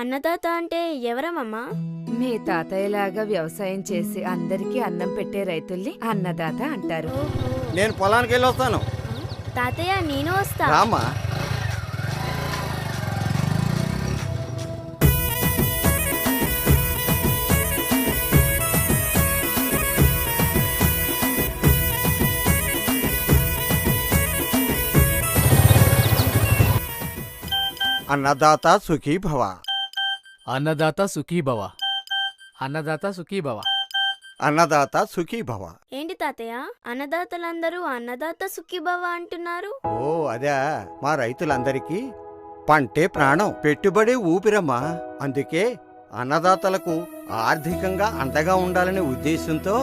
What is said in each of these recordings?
అన్నదాత అంటే ఎవరమ్మా మీ తాతయ్యలాగా వ్యవసాయం చేసి అందరికీ అన్నం పెట్టే రైతుల్ని అన్నదాత అంటారు. నేను పొలానికి వెళ్ళి వస్తాను. తాతయ్య నేను వస్తా. అన్నదాత సుఖీ భవ అన్నదాత సుఖీభవ. అన్నదాత సుఖీభవ. అన్నదాత సుఖీ భవ ఏంటి తాతయ్య? అన్నదాతలందరూ అన్నదాత సుఖీభవ అంటున్నారు? ఓ అదే. మా రైతులందరికీ పంటే ప్రాణం. పెట్టుబడి ఊపిరమ్మా. అందుకే అన్నదాతలకు ఆర్థికంగా అండగా ఉండాలనే ఉద్దేశంతో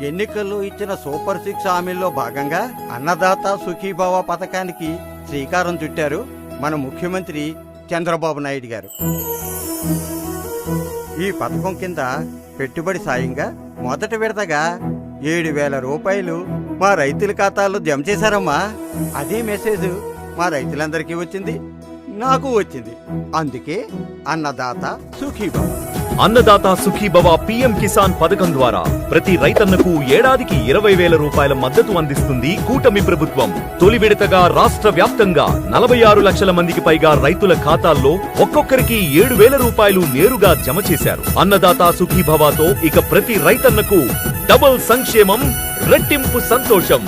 ఎన్నికల్లో ఇచ్చిన సూపర్ సిక్స్ హామీల్లో భాగంగా అన్నదాత సుఖీభావ పథకానికి శ్రీకారం చుట్టారు మన ముఖ్యమంత్రి చంద్రబాబు నాయుడు గారు. ఈ పథకం కింద పెట్టుబడి సాయంగా మొదటి విడతగా ఏడు వేల రూపాయలు మా రైతుల ఖాతాల్లో జమ చేశారమ్మా. అదే మెసేజ్ మా రైతులందరికీ వచ్చింది నాకు వచ్చింది. అందుకే అన్నదాత సుఖీబాబు అన్నదాత సుఖీభవ పిఎం కిసాన్ పథకం ద్వారా ప్రతి రైతన్నకు ఏడాదికి ఇరవై వేల రూపాయల మద్దతు అందిస్తుంది కూటమి ప్రభుత్వం. తొలి విడతగా రాష్ట్ర వ్యాప్తంగా నలభై ఆరు లక్షల మందికి పైగా రైతుల ఖాతాల్లో ఒక్కొక్కరికి ఏడు వేల రూపాయలు నేరుగా జమ చేశారు. అన్నదాత సుఖీభవతో ఇక ప్రతి రైతన్నకు డబుల్ సంక్షేమం రెట్టింపు సంతోషం.